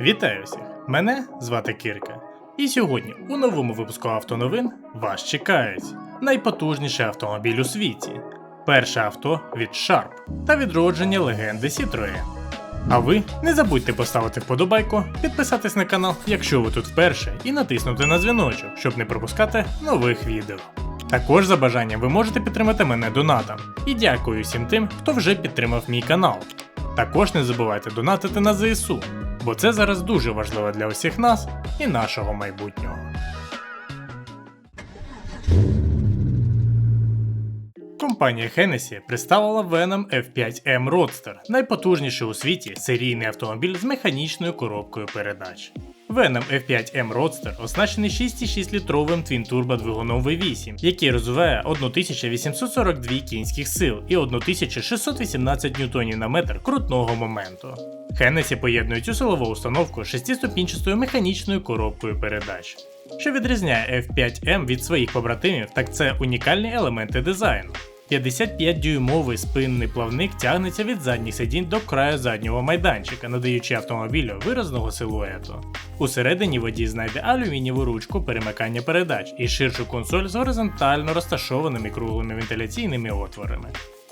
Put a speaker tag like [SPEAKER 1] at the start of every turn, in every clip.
[SPEAKER 1] Вітаю всіх! Мене звати Кирка. І сьогодні у новому випуску автоновин вас чекають найпотужніший автомобіль у світі. Перше авто від Sharp та відродження легенди Citroën. А ви не забудьте поставити вподобайку, підписатись на канал, якщо ви тут вперше, і натиснути на дзвіночок, щоб не пропускати нових відео. Також за бажанням ви можете підтримати мене донатом. І дякую всім тим, хто вже підтримав мій канал. Також не забувайте донатити на ЗСУ, бо це зараз дуже важливо для усіх нас і нашого майбутнього. Компанія Hennessy представила Venom F5M Roadster, найпотужніший у світі серійний автомобіль з механічною коробкою передач. Venom F5M Roadster оснащений 6,6-літровим твін-турбо двигуном V8, який розвиває 1842 кінських сил і 1618 ньютонів на метр крутного моменту. Hennessy поєднує цю силову установку з 6-ступінчастою механічною коробкою передач. Що відрізняє F5M від своїх побратимів, так це унікальні елементи дизайну. 55-дюймовий спинний плавник тягнеться від задніх сидінь до краю заднього майданчика, надаючи автомобілю виразного силуету. Усередині водій знайде алюмінієву ручку перемикання передач і ширшу консоль з горизонтально розташованими круглими вентиляційними отворами.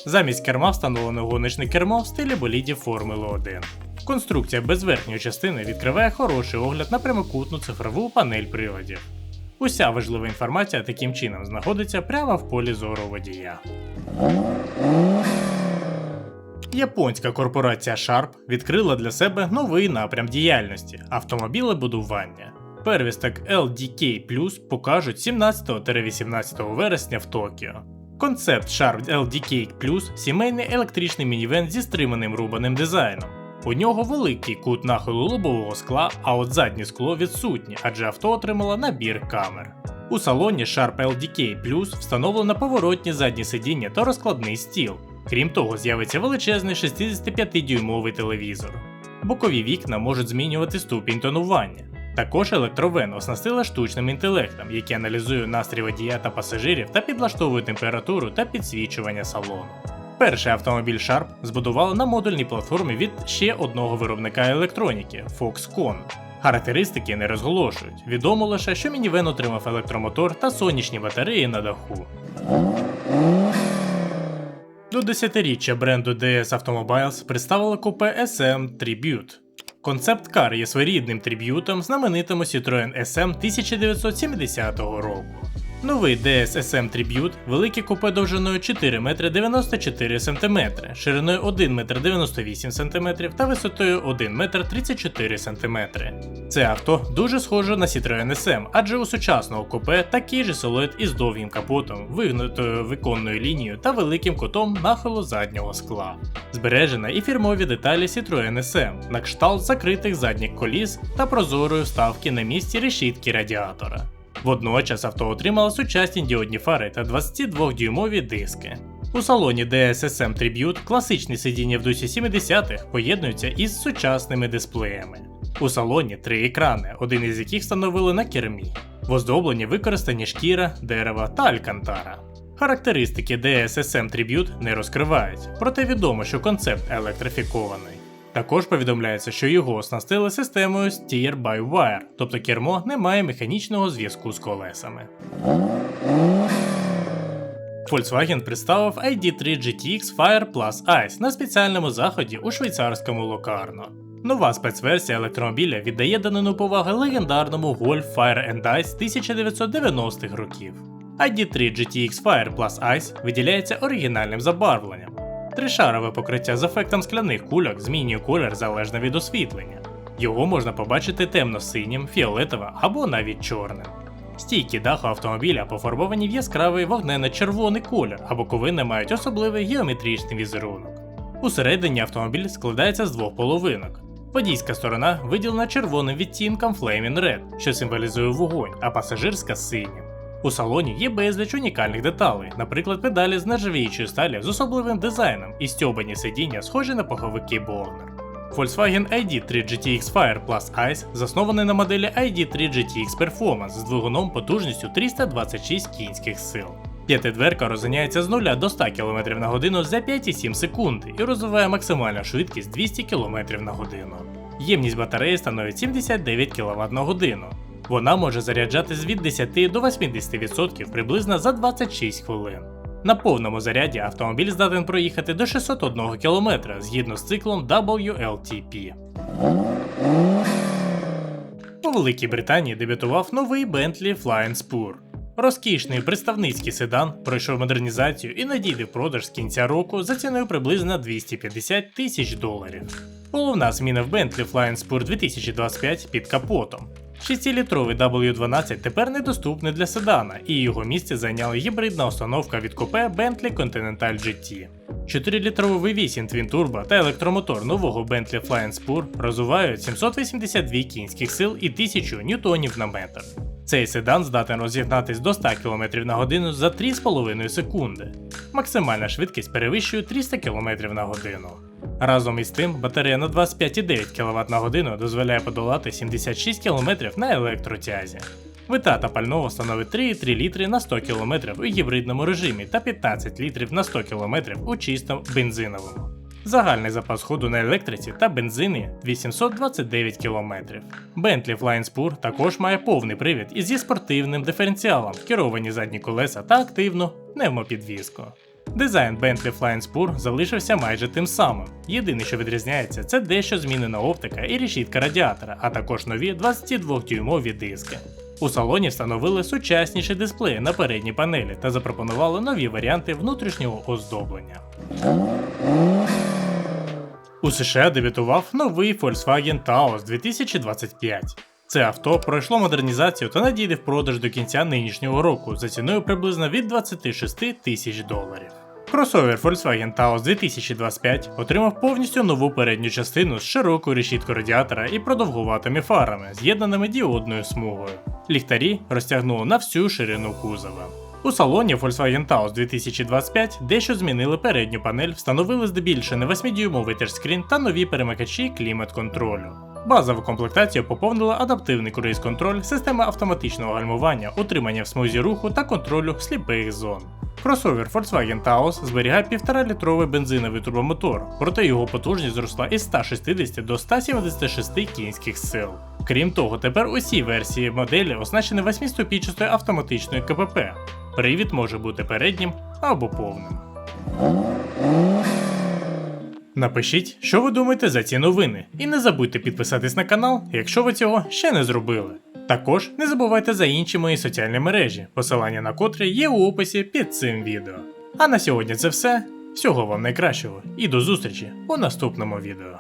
[SPEAKER 1] Замість керма встановлено гоночне кермо в стилі болідів Формули 1. Конструкція без верхньої частини відкриває хороший огляд на прямокутну цифрову панель приладів. Уся важлива інформація таким чином знаходиться прямо в полі зору водія. Японська корпорація Sharp відкрила для себе новий напрям діяльності автомобілебудування. Первісток LDK Plus покажуть 17-18 вересня в Токіо. Концепт Sharp LDK Plus сімейний електричний мінівен зі стриманим рубаним дизайном. У нього великий кут нахилу лобового скла, а от заднє скло відсутнє, адже авто отримало набір камер. У салоні Sharp LDK Plus встановлено поворотні задні сидіння та розкладний стіл. Крім того, з'явиться величезний 65-дюймовий телевізор. Бокові вікна можуть змінювати ступінь тонування. Також електровен оснастила штучним інтелектом, який аналізує настрій водія та пасажирів та підлаштовує температуру та підсвічування салону. Перший автомобіль Sharp збудували на модульній платформі від ще одного виробника електроніки Foxconn. Характеристики не розголошують. Відомо лише, що мінівен отримав електромотор та сонячні батареї на даху. До 10-річчя бренду DS Automobiles представили купе SM Tribute. Концепт кар є своєрідним триб'ютом знаменитому Citroën SM 1970 року. Новий DS SM Tribute велике купе довжиною 4 метри 94 см, шириною 1 метр 98 см та висотою 1 метр 34 см. Це авто дуже схоже на Citroën SM, адже у сучасного купе такий же силует із довгим капотом, вигнутою виконною лінією та великим кутом нахилу заднього скла. Збережена і фірмові деталі Citroën SM, на кшталт закритих задніх коліс та прозорої вставки на місці решітки радіатора. Водночас авто отримало сучасні діодні фари та 22-дюймові диски. У салоні DSSM Tribute класичні сидіння в дусі 70-х поєднуються із сучасними дисплеями. У салоні три екрани, один із яких встановили на кермі. В оздобленні використані шкіра, дерева та алькантара. Характеристики DSSM Tribute не розкривають, проте відомо, що концепт електрифікований. Також повідомляється, що його оснастили системою Steer by Wire, тобто кермо не має механічного зв'язку з колесами. Volkswagen представив ID3 GTX Fire Plus Ice на спеціальному заході у швейцарському Локарно. Нова спецверсія електромобіля віддає данину поваги легендарному Golf Fire and Ice 1990-х років. ID3 GTX Fire Plus Ice виділяється оригінальним забарвленням. Тришарове покриття з ефектом скляних кульок змінює колір залежно від освітлення. Його можна побачити темно-синім, фіолетовим або навіть чорним. Стійки даху автомобіля пофарбовані в яскравий вогненно-червоний колір, а боковини мають особливий геометричний візерунок. Усередині автомобіль складається з двох половинок. Водійська сторона виділена червоним відтінком Flaming Red, що символізує вогонь, а пасажирська синім. У салоні є безліч унікальних деталей, наприклад, педалі з нержавіючої сталі з особливим дизайном і стьобані сидіння, схожі на поховики Borner. Volkswagen ID3 GTX Fire Plus Ice заснований на моделі ID3 GTX Performance з двигуном потужністю 326 кінських сил. П'ятидверка розганяється з 0 до 100 км на годину за 5,7 секунд і розвиває максимальну швидкість 200 км на годину. Ємність батареї становить 79 кВт на годину. Вона може заряджатись від 10 до 80% приблизно за 26 хвилин. На повному заряді автомобіль здатен проїхати до 601 км згідно з циклом WLTP. У Великій Британії дебютував новий Bentley Flying Spur. Розкішний представницький седан пройшов модернізацію і надійде в продаж з кінця року за ціною приблизно 250 тисяч доларів. Головна зміна в Bentley Flying Spur 2025 під капотом. 6-літровий W12 тепер недоступний для седана, і його місце зайняла гібридна установка від купе Bentley Continental GT. 4-літровий V8 Twin Turbo та електромотор нового Bentley Flying Spur розвивають 782 кінських сил і 1000 ньютонів на метр. Цей седан здатен розігнатись до 100 км на годину за 3,5 секунди. Максимальна швидкість перевищує 300 км на годину. Разом із тим, батарея на 25,9 кВт на годину дозволяє подолати 76 км на електротязі. Витрата пального становить 3,3 літри на 100 км у гібридному режимі та 15 літрів на 100 км у чисто бензиновому. Загальний запас ходу на електриці та бензині 829 км. Bentley Flying також має повний привід із зі спортивним диференціалом, керовані задні колеса та активну пневмопідвізку. Дизайн Bentley Flying Spur залишився майже тим самим. Єдине, що відрізняється, це дещо змінена оптика і решітка радіатора, а також нові 22-дюймові диски. У салоні встановили сучасніші дисплеї на передній панелі та запропонували нові варіанти внутрішнього оздоблення. У США дебютував новий Volkswagen Taos 2025. Це авто пройшло модернізацію та надійде в продаж до кінця нинішнього року за ціною приблизно від 26 тисяч доларів. Кросовер Volkswagen Taos 2025 отримав повністю нову передню частину з широкою решіткою радіатора і продовгуватими фарами, з'єднаними діодною смугою. Ліхтарі розтягнуло на всю ширину кузова. У салоні Volkswagen Taos 2025 дещо змінили передню панель, встановили здебільше не 8-дюймовий тачскрін та нові перемикачі клімат-контролю. Базову комплектацію поповнила адаптивний круїз-контроль, система автоматичного гальмування, утримання в смузі руху та контролю сліпих зон. Кросовер Volkswagen Taos зберігає 1,5-літровий бензиновий турбомотор, проте його потужність зросла із 160 до 176 кінських сил. Крім того, тепер усі версії моделі оснащені 8-ступінчастою автоматичною КПП. Привід може бути переднім або повним. Напишіть, що ви думаєте за ці новини, і не забудьте підписатись на канал, якщо ви цього ще не зробили. Також не забувайте за інші мої соціальні мережі, посилання на котрі є у описі під цим відео. А на сьогодні це все. Всього вам найкращого і до зустрічі у наступному відео.